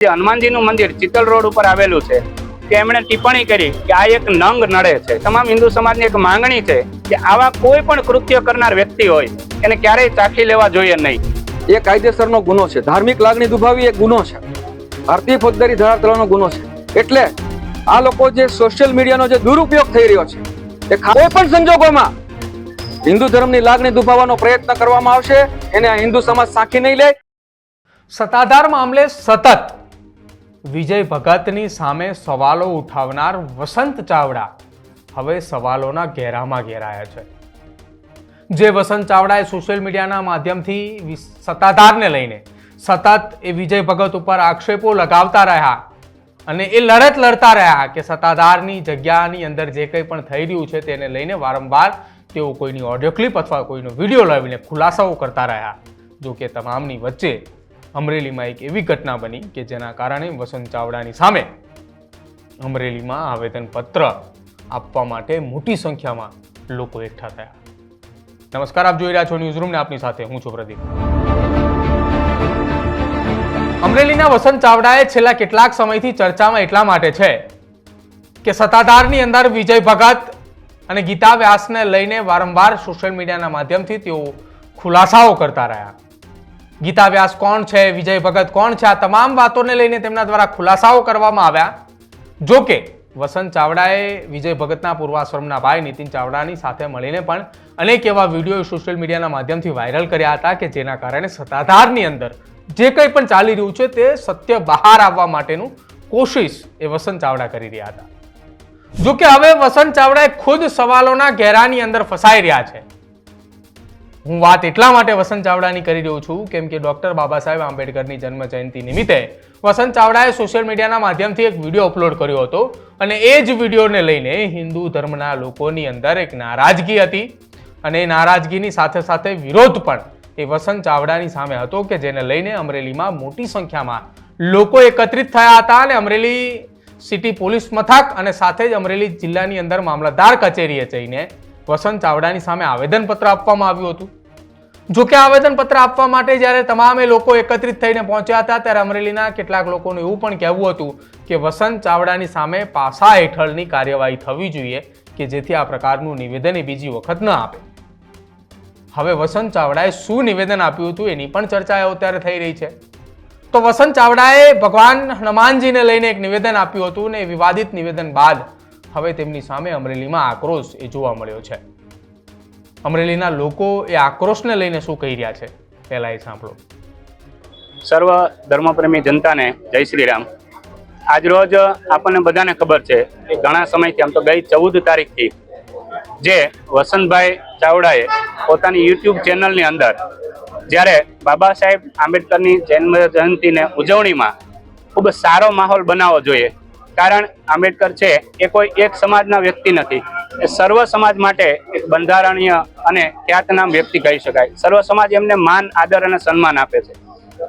જે હનુમાનજીનું મંદિર ચિત્તલ રોડ ઉપર આવેલું છે કે એમણે ટિપ્પણી કરી કે આ એક નંગ નડે છે. તમામ હિન્દુ સમાજની એક માંગણી છે કે આવા કોઈ પણ કૃત્ય કરનાર વ્યક્તિ હોય એને ક્યારેય ચાખી લેવા જોઈએ નહીં. એ કાયદેસરનો ગુનો છે. ધાર્મિક લાગણી દુભાવી એ ગુનો છે. ભારતીય ફોજદારી ધારા ગુનો છે. એટલે આ લોકો જે સોશિયલ મીડિયાનો જે દુરુપયોગ થઈ રહ્યો છે એ કોઈ પણ સંજોગોમાં હિન્દુ ધર્મની લાગણી દુભાવવાનો પ્રયત્ન કરવામાં આવશે એને આ હિન્દુ સમાજ સાંખી નહીં લે. સત્તાધાર મામલે સતત વિજય ભગતની સામે સવાલો ઉઠાવનાર વસંત ચાવડા હવે સવાલોના ઘેરામાં ઘેરાયા છે. જે વસંત ચાવડાએ સોશિયલ મીડિયાના માધ્યમથી સત્તાધારને લઈને સતત એ વિજય ભગત ઉપર આક્ષેપો લગાવતા રહ્યા અને એ લડત લડતા રહ્યા કે સત્તાધારની જગ્યાની અંદર જે કંઈ પણ થઈ રહ્યું છે તેને લઈને વારંવાર તેઓ કોઈની ઓડિયો ક્લિપ અથવા કોઈનો વીડિયો લાવીને ખુલાસાઓ કરતા રહ્યા. જો કે તમામની વચ્ચે અમરેલીમાં એક એવી ઘટના બની કે જેના કારણે વસંત ચાવડાની સામે અમરેલીમાં આવેદનપત્ર આપવા માટે મોટી સંખ્યામાં લોકો એકઠા થયા. નમસ્કાર, આપ જોઈ રહ્યા છો ન્યૂઝ રૂમને આપની સાથે હું છું પ્રદીપ. અમરેલીના વસંત ચાવડાએ છેલ્લા કેટલાક સમયથી ચર્ચામાં એટલા માટે છે કે સત્તાધારની અંદર વિજય ભગત અને ગીતા વ્યાસને લઈને વારંવાર સોશિયલ મીડિયાના માધ્યમથી તેઓ ખુલાસાઓ કરતા રહ્યા. ગીતા વ્યાસ કોણ છે, વિજય ભગત કોણ છે, આ તમામ વાતોને લઈને તેમના દ્વારા ખુલાસાઓ કરવામાં આવ્યા. જો કે, વસંત ચાવડાએ વિજય ભગતના પૂર્વાશ્રમના ભાઈ નીતિન ચાવડાની સાથે મળીને પણ અનેક એવા વીડિયો સોશિયલ મીડિયાના માધ્યમથી વાયરલ કર્યા હતા કે જેના કારણે સત્તાધારની અંદર જે કંઈ પણ ચાલી રહ્યું છે તે સત્ય બહાર આવવા માટેનું કોશિશ એ વસંત ચાવડા કરી રહ્યા હતા. જો કે હવે વસંત ચાવડાએ ખુદ સવાલોના ઘેરાની અંદર ફસાઈ રહ્યા છે. હું વાત એટલા માટે વસંત ચાવડાની કરી રહ્યો છું, કેમ કે ડોક્ટર બાબા સાહેબ આંબેડકરની જન્મ જયંતિ નિમિત્તે વસંત ચાવડાએ સોશિયલ મીડિયાના માધ્યમથી એક વીડિયો અપલોડ કર્યો હતો. અને એ જ વિડીયોને લઈને હિન્દુ ધર્મના લોકોની અંદર એક નારાજગી હતી. અને એ નારાજગીની સાથે સાથે વિરોધ પણ એ વસંત ચાવડાની સામે હતો કે જેને લઈને અમરેલીમાં મોટી સંખ્યામાં લોકો એકત્રિત થયા હતા અને અમરેલી સિટી પોલીસ મથક અને સાથે જ અમરેલી જિલ્લાની અંદર મામલતદાર કચેરીએ જઈને વસંત ચાવડાની સામે આવેદનપત્ર આપવામાં આવ્યું હતું. જો કે આવેદનપત્ર આપવા માટે જ્યારે તમામે લોકો એકત્રિત થઈને પહોંચ્યા હતા, ત્યારે અમરેલીના કેટલાક લોકોનું એવું પણ કહેવું હતું કે વસંત ચાવડાની સામે પાસા હેઠળની કાર્યવાહી થવી જોઈએ કે જેથી આ પ્રકારનું નિવેદન એ બીજી વખત ન આપે. હવે વસંત ચાવડાએ શું નિવેદન આપ્યું હતું એની પણ ચર્ચા અત્યારે થઈ રહી છે. તો વસંત ચાવડાએ ભગવાન હનુમાનજીને લઈને એક નિવેદન આપ્યું હતું ને વિવાદિત નિવેદન બાદ હવે તેમની સામે અમરેલીમાં આક્રોશ એ જોવા મળ્યો છે. અમરેલીના લોકો એ આક્રોશને લઈને શું કહી રહ્યા છે? પહેલાં એ સાંભળો. સર્વ ધર્મપ્રેમી જનતાને જય શ્રી રામ. આજ રોજ આપણને બધાને ખબર છે કે ઘણા સમયથી, આમ તો ગઈ ચૌદ તારીખથી, જે વસંતભાઈ ચાવડાએ પોતાની યુટ્યુબ ચેનલની અંદર, જ્યારે બાબા સાહેબ આંબેડકરની જન્મ જયંતિને ઉજવણીમાં ખૂબ સારો માહોલ બનાવવો જોઈએ. કારણ આંબેડકર છે એ કોઈ એક સમાજના વ્યક્તિ નથી. એ સર્વ સમાજ માટે એક બંધારણીય અને ખ્યાતનામ વ્યક્તિ કહી શકાય. સર્વ સમાજ એમને માન, આદર અને સન્માન આપે છે.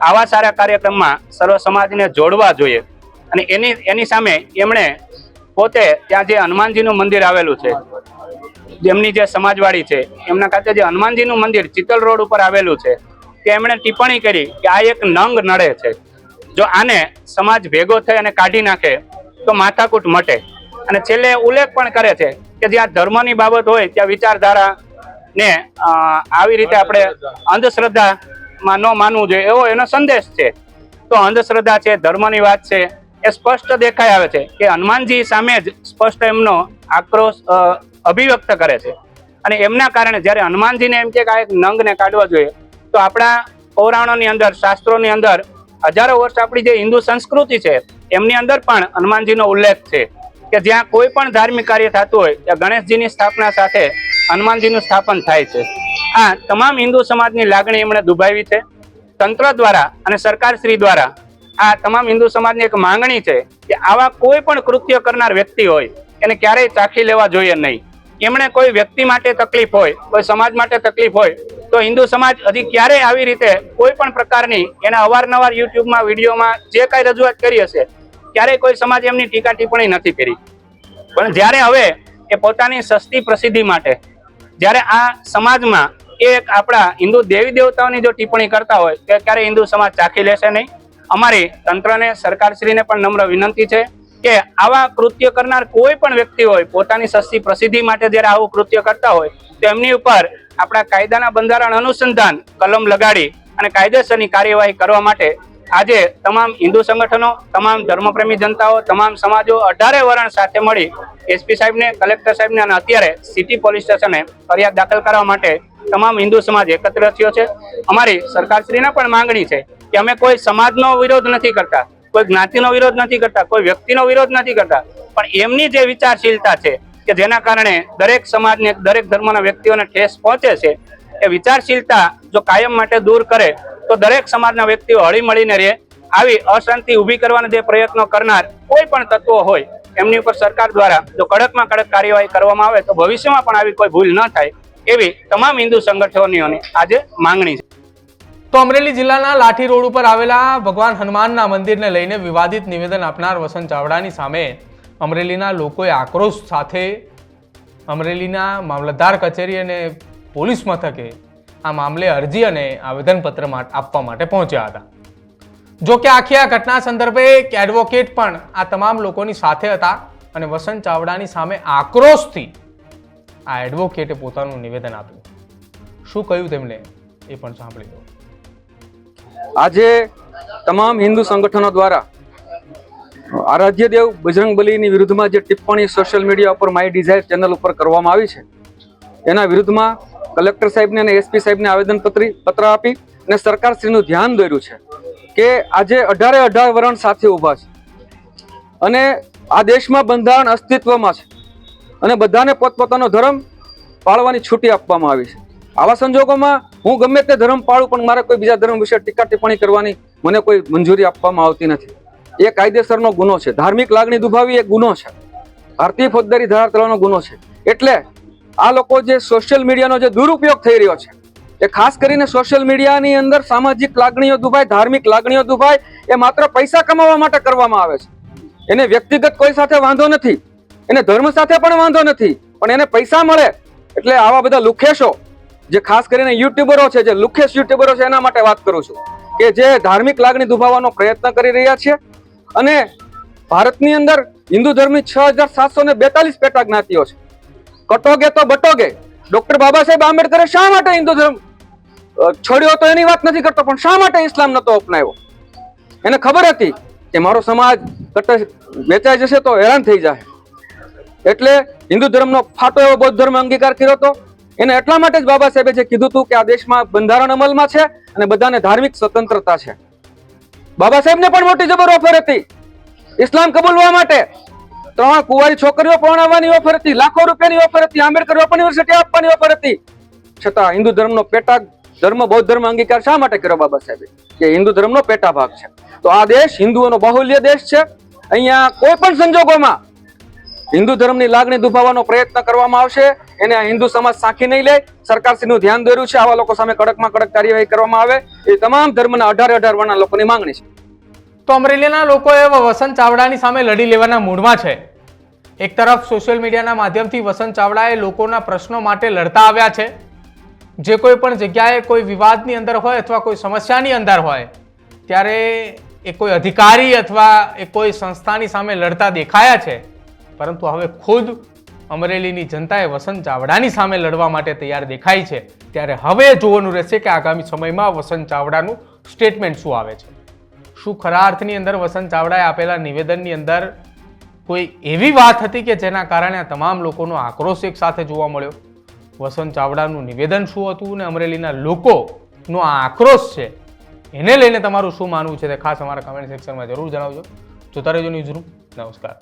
આવા સારા કાર્યક્રમમાં સર્વ સમાજને જોડવા જોઈએ. અને એની એની સામે એમણે પોતે ત્યાં જે હનુમાનજીનું મંદિર આવેલું છે, જેમની જે સમાજવાડી છે, એમના ખાતે જે હનુમાનજીનું મંદિર ચિત્તલ રોડ ઉપર આવેલું છે તે એમણે ટિપ્પણી કરી કે આ એક નંગ નડે છે. જો આને સમાજ ભેગો થઈ અને કાઢી નાખે, તો માથાકૂટ મટે. અને છેલ્લે ઉલ્લેખ પણ કરે છે કે જ્યાં ધર્મની બાબત હોય ત્યાં વિચારધારા ને આવી રીતે આપણે અંધશ્રદ્ધામાં ન માનવું જોઈએ એવો એનો સંદેશ છે. તો અંધશ્રદ્ધા છે, ધર્મની વાત છે, એ સ્પષ્ટ દેખાઈ આવે છે કે હનુમાનજી સામે જ સ્પષ્ટ એમનો આક્રોશ અભિવ્યક્ત કરે છે. અને એમના કારણે જ્યારે હનુમાનજીને એમ કે આ એક નંગને કાઢવા જોઈએ, તો આપણા પૌરાણોની અંદર, શાસ્ત્રોની અંદર હજારો વર્ષ આપણી જે હિન્દુ સંસ્કૃતિ છે, એમની અંદર પણ હનુમાનજીનો ઉલ્લેખ છે. કે જ્યાં કોઈ પણ ધાર્મિક કાર્ય થતું હોય, ત્યાં ગણેશજીની સ્થાપના સાથે હનુમાનજીનું સ્થાપન થાય છે. આ તમામ હિન્દુ સમાજની લાગણી એમણે દુભાવી છે. તંત્ર દ્વારા અને સરકારશ્રી દ્વારા આ તમામ હિન્દુ સમાજની એક માંગણી છે કે આવા કોઈ પણ કૃત્ય કરનાર વ્યક્તિ હોય, એને ક્યારેય ચાખી લેવા જોઈએ નહીં. એમણે કોઈ વ્યક્તિ માટે તકલીફ હોય, કોઈ સમાજ માટે તકલીફ હોય, તો હિન્દુ સમાજ હજી ક્યારેય આવી રીતે કોઈ પણ પ્રકારની એના અવારનવાર યુટ્યુબમાં વિડીયોમાં જે કાંઈ રજૂઆત કરી હશે ક્યારેય કોઈ સમાજ એમની ટીકા ટિપ્પણી નથી કરી. પણ જ્યારે હવે એ પોતાની સસ્તી પ્રસિદ્ધિ માટે, જ્યારે આ સમાજમાં એ આપણા હિન્દુ દેવી દેવતાઓની જો ટિપ્પણી કરતા હોય કે ક્યારે હિન્દુ સમાજ ચાખી લેશે નહીં. અમારી તંત્રને, સરકારશ્રીને પણ નમ્ર વિનંતી છે કે આવા કૃત્ય કરનાર કોઈ પણ વ્યક્તિ હોય, પોતાની સસ્તી પ્રસિદ્ધિ માટે જ્યારે આવું કૃત્ય કરતા હોય, તો એમની ઉપર આપણા કાયદાના બંધારણ અનુસંધાન કલમ લગાડી અને કાયદેસરની કાર્યવાહી કરવા માટે આજે તમામ હિન્દુ સંગઠનો, તમામ ધર્મપ્રેમી જનતાઓ, તમામ સમાજો અઢારે વરણ સાથે મળી એસપી સાહેબને, કલેક્ટર સાહેબને અને અત્યારે સિટી પોલીસ સ્ટેશને ફરિયાદ દાખલ કરવા માટે તમામ હિન્દુ સમાજ એકત્ર થયો છે. અમારી સરકારશ્રીને પણ માંગણી છે કે અમે કોઈ સમાજનો વિરોધ નથી કરતા, કોઈ જ્ઞાતિનો વિરોધ નથી કરતા, કોઈ વ્યક્તિનો વિરોધ નથી કરતા. પણ એમની જે વિચારશીલતા છે કે જેના કારણે દરેક સમાજને, દરેક ધર્મના વ્યક્તિઓને ઠેસ પહોંચે છે, એ વિચારશીલતા જો કાયમ માટે દૂર કરે તો દરેક સમાજના વ્યક્તિઓ હળી મળીને રહે, આવી અશાંતિ ઊભી કરવાના જે પ્રયત્નો કરનાર કોઈ પણ તત્વો હોય, એમની ઉપર સરકાર દ્વારા જો કડકમાં કડક કાર્યવાહી કરવામાં આવે તો ભવિષ્યમાં પણ આવી કોઈ ભૂલ ન થાય, એવી તમામ હિન્દુ સંગઠનોની આજે માંગણી છે. તો અમરેલી જિલ્લાના લાઠી રોડ ઉપર આવેલા ભગવાન હનુમાનના મંદિરને લઈને વિવાદિત નિવેદન આપનાર વસંત ચાવડાની સામે અમરેલીના લોકોએ આક્રોશ સાથે અમરેલીના મામલતદાર કચેરી અને પોલીસ મથકે આ મામલે અરજી અને આવેદનપત્ર આપવા માટે પહોંચ્યા હતા. જો કે આખી આ ઘટના સંદર્ભે એક એડવોકેટ પણ આ તમામ લોકોની સાથે હતા અને વસંત ચાવડાની સામે આક્રોશથી આ એડવોકેટે પોતાનું નિવેદન આપ્યું. શું કહ્યું તેમણે? એ પણ સાંભળી લો. આજે તમામ હિન્દુ સંગઠનો દ્વારા આરાધ્યદેવ બજરંગ બલીની વિરુદ્ધમાં જે ટિપ્પણી સોશિયલ મીડિયા ઉપર માય ડિઝાયર ચેનલ ઉપર કરવામાં આવી છે, એના વિરુદ્ધમાં કલેક્ટર સાહેબને અને એસપી સાહેબને આવેદનપત્ર પત્ર આપી અને સરકારશ્રીનું ધ્યાન દોર્યું છે કે આજે અઢારે અઢાર વરણ સાથે ઊભા છે. અને આ દેશમાં બંધારણ અસ્તિત્વમાં છે. અને બધાને પોતપોતાનો ધર્મ પાળવાની છૂટી આપવામાં આવી છે. આવા સંજોગોમાં હું ગમે તે ધર્મ પાળું, પણ મારે કોઈ બીજા ધર્મ વિશે ટીકા ટિપ્પણી કરવાની મને કોઈ મંજૂરી આપવામાં આવતી નથી. એ કાયદેસરનો ગુનો છે. ધાર્મિક લાગણી દુભાવી એ ગુનો છે. ભારતીય ફોજદારી ધારા ગુનો છે. એટલે આ લોકો જે સોશિયલ મીડિયાનો જે દુરુપયોગ થઈ રહ્યો છે, એ ખાસ કરીને સોશિયલ મીડિયાની અંદર સામાજિક લાગણીઓ દુભાય, ધાર્મિક લાગણીઓ દુભાય, એ માત્ર પૈસા કમાવા માટે કરવામાં આવે છે. એને વ્યક્તિગત કોઈ સાથે વાંધો નથી, એને ધર્મ સાથે પણ વાંધો નથી, પણ એને પૈસા મળે એટલે આવા બધા લુખેશો, જે ખાસ કરીને યુટ્યુબરો છે, જે લુખેશ યુટ્યુબરો છે, એના માટે વાત કરું છું, કે જે ધાર્મિક લાગણી દુભાવવાનો પ્રયત્ન કરી રહ્યા છે અને ભારતની અંદર હિન્દુ ધર્મની છ હજાર સાતસો ને બેતાલીસ પેટા જ્ઞાતિઓ છે. કટોગે તો બટોગે. ડોક્ટર બાબા સાહેબ આંબેડકરે શા માટે હિન્દુ ધર્મ છોડ્યો તો એની વાત નથી કરતો, પણ શા માટે ઇસ્લામ નતો અપનાવ્યો? એને ખબર હતી કે મારો સમાજ કટ વેચાઈ જશે તો હેરાન થઈ જાય. એટલે હિન્દુ ધર્મનો ફાટો એવો બૌદ્ધ ધર્મ અંગીકાર કર્યો હતો. એને એટલા માટે જ બાબા સાહેબે જે કીધું હતું કે આ દેશમાં બંધારણ અમલમાં છે અને બધાને ધાર્મિક સ્વતંત્રતા છે. બાબા સાહેબને પણ મોટી જબર ઓફર હતી. ઇસ્લામ કબૂલવા માટે ત્રણ કુંવારી છોકરીઓ પરણાવવાની ઓફર હતી, લાખો રૂપિયાની ઓફર હતી, આંબેડકર ઓપન યુનિવર્સિટી આપવાની ઓફર હતી. છતાં હિન્દુ ધર્મનો પેટા ધર્મ, બૌદ્ધ ધર્મ અંગીકાર શા માટે કર્યો બાબા સાહેબે? કે હિન્દુ ધર્મનો પેટા ભાગ છે. તો આ દેશ હિન્દુઓનો બાહુલ્ય દેશ છે. અહીંયા કોઈ પણ સંજોગોમાં હિન્દુ ધર્મની લાગણી દુભાવવાનો પ્રયત્ન કરવામાં આવશે. એને હિન્દુ સમાજ સાંખી નહીં લે. સરકારશ્રીનું ધ્યાન દોર્યું છે. આવા લોકો સામે કડકમાં કડક કાર્યવાહી કરવામાં આવે. એ તમામ ધર્મના અઢારે અઢાર વર્ણના લોકોની માંગણી છે. તો અમરેલીના લોકો એ વસંત ચાવડાની સામે લડી લેવાના મૂડમાં છે. એક તરફ સોશિયલ મીડિયાના માધ્યમથી વસંત ચાવડાએ લોકોના પ્રશ્નો માટે લડતા આવ્યા છે. જે કોઈ પણ જગ્યાએ કોઈ વિવાદની અંદર હોય અથવા કોઈ સમસ્યાની અંદર હોય, ત્યારે એ કોઈ અધિકારી અથવા એ કોઈ સંસ્થાની સામે લડતા દેખાયા છે. પરંતુ હવે ખુદ અમરેલીની જનતાએ વસંત ચાવડાની સામે લડવા માટે તૈયાર દેખાય છે. ત્યારે હવે જોવાનું રહેશે કે આગામી સમયમાં વસંત ચાવડાનું સ્ટેટમેન્ટ શું આવે છે. શું ખરા અર્થની અંદર વસંત ચાવડાએ આપેલા નિવેદનની અંદર કોઈ એવી વાત હતી કે જેના કારણે તમામ લોકોનો આક્રોશ એક સાથે જોવા મળ્યો? વસંત ચાવડાનું નિવેદન શું હતું અને અમરેલીના લોકોનો આ આક્રોશ છે? એને લઈને તમારું શું માનવું છે તે ખાસ અમારા કમેન્ટ સેક્શનમાં જરૂર જણાવજો. જોતા રહેજો ન્યૂઝ રૂમ નમસ્કાર.